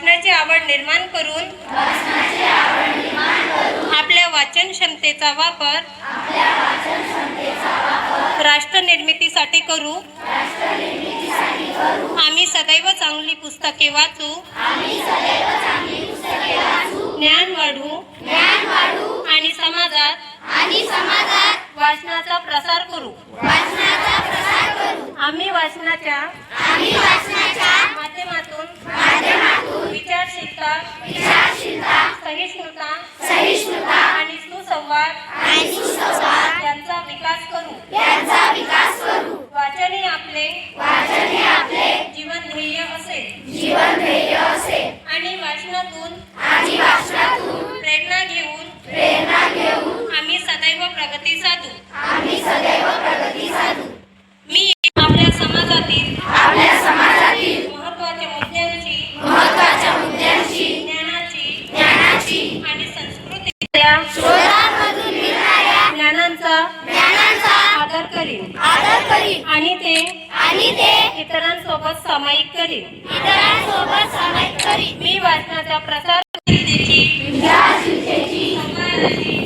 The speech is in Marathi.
वाचनाची आवड निर्माण करून आपल्या वाचन क्षमतेचा वापर राष्ट्र निर्मितीसाठी करू. आम्ही सदैव चांगली पुस्तके वाचू. ज्ञान वाढू. आणि समाजात आणि समाजात वाचनाचा प्रसार करू. वाचनाचा प्रसार करू आम्ही वाचनाच्या आम्ही वाचनाच्या माध्यमातून विचारशीलता सहिष्णुता सहिष्णुता आणि सुसंवाद आणि सुसंवाद यांचा विकास करू. यांचा विकास करू. वाचन आपले वाचन आपले जीवन ध्येय असेल जीवन ध्येय असेल आणि वाचनातून आणि वाचनातून प्रेरणा घेऊन प्रेरणा घेऊन आम्ही सदैव प्रगती साधू. आम्ही सदैव प्रगती साधू मी आपल्या समाजातील आपल्या समाजातील महत्त्वाच्या मुद्द्यांची महत्त्वाच्या मुद्द्यांची ज्ञानाची ज्ञानाची आणि संस्कृतीच्या शोधांमधून मिळणाऱ्या ज्ञानांचा ज्ञानाचा आदर करीन. आदर करीन. आणि ते आणि ते इतरांसोबत सामायिक करीन. इतरांसोबत सामायिक करीन. मी वाचनाचा प्रसार समाजाची